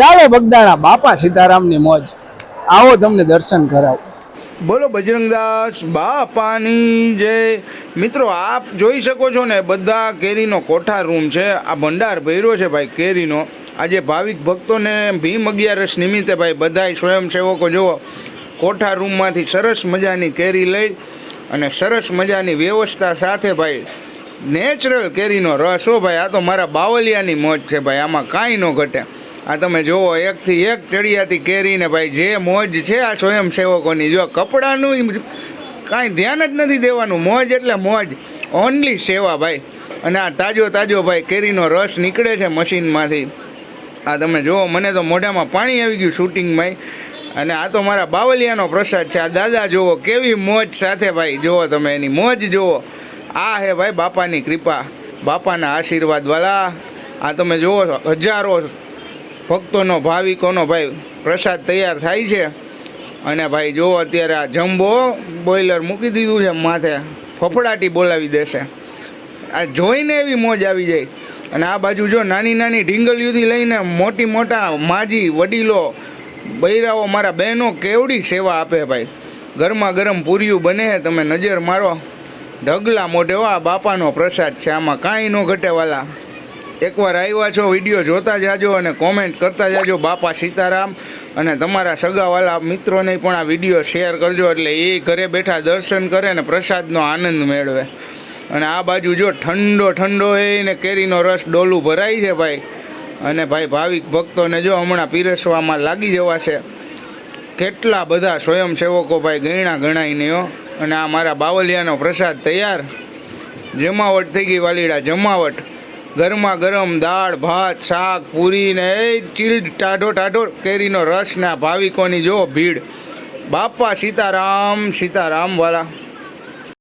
ચાલો બગદાણા, બાપા સીતારામની મોજ. આવો તમને દર્શન કરાવો. બોલો બજરંગદાસ, બાપાની જય મિત્રો આપ જોઈ શકો છો ને, બધા કેરીનો કોઠાર રૂમ છે, આ ભંડાર ભર્યો છે ભાઈ કેરીનો. આજે ભાવિક ભક્તોને ભીમ અગિયારસ નિમિત્તે ભાઈ બધાય સ્વયંસેવકો જુઓ કોઠા રૂમમાંથી સરસ મજાની કેરી લઈ અને સરસ મજાની વ્યવસ્થા સાથે ભાઈ નેચરલ કેરીનો રસ. હો ભાઈ, આ તો મારા બાવલિયાની મોજ છે ભાઈ, આમાં કાંઈ ન ઘટે. આ તમે જુઓ, એકથી એક ચડિયાતી કેરીને ભાઈ જે મોજ છે આ સ્વયંસેવકોની. જો કપડાનું કાંઈ ધ્યાન જ નથી દેવાનું, મોજ એટલે મોજ. ઓનલી સેવા ભાઈ. અને આ તાજો તાજો ભાઈ કેરીનો રસ નીકળે છે મશીનમાંથી. આ તમે જુઓ, મને તો મોઢામાં પાણી આવી ગયું શૂટિંગમાં. અને આ તો મારા બાવલિયાનો પ્રસાદ છે. આ દાદા જુઓ, કેવી મોજ સાથે ભાઈ. જુઓ તમે એની મોજ જુઓ. આ હે ભાઈ બાપાની કૃપા. બાપાના આશીર્વાદ વાલા. આ તમે જુઓ, હજારો ભક્તોનો, ભાવિકોનો ભાઈ પ્રસાદ તૈયાર થાય છે. અને ભાઈ જુઓ અત્યારે આ જમ્બો બોઈલર મૂકી દીધું છે, માથે ફફડાટી બોલાવી દેશે. આ જોઈને એવી મોજ આવી જાય. અને આ બાજુ જો નાની નાની ઢીંગલીઓથી લઈને મોટી મોટા માજી વડીલો, બૈરાઓ, મારા બહેનો કેવડી સેવા આપે ભાઈ. ગરમા ગરમ પૂરિયું બને, તમે નજર મારો. ઢગલા મોઢે આ બાપાનો પ્રસાદ છે. આમાં કાંઈ ન ઘટેવાલા એકવાર આવ્યા છો, વીડિયો જોતા જાજો અને કોમેન્ટ કરતા જાજો બાપા સીતારામ. અને તમારા સગાવાલા મિત્રોને પણ આ વીડિયો શેર કરજો એટલે એ ઘરે બેઠા દર્શન કરે અને પ્રસાદનો આનંદ મેળવે. અને આ બાજુ જો ઠંડો ઠંડો એ ને કેરીનો રસ ડોલું ભરાય છે ભાઈ. અને ભાઈ ભાવિક ભક્તોને જો હમણાં પીરસવામાં લાગી જવાશે કેટલા બધા સ્વયંસેવકો ભાઈ ગણા ગણાઈને અને આ મારા બાવલિયાનો પ્રસાદ તૈયાર. જમાવટ થઈ ગઈ વાલીડા જમાવટ. ગરમા ગરમ દાળ, ભાત, શાક, પૂરી ને એ ચીલ્ડ ટાઢો ટાઢો કેરીનો રસ ને ભાવિકોની જો ભીડ. બાપા સીતારામ સીતારામ વાલા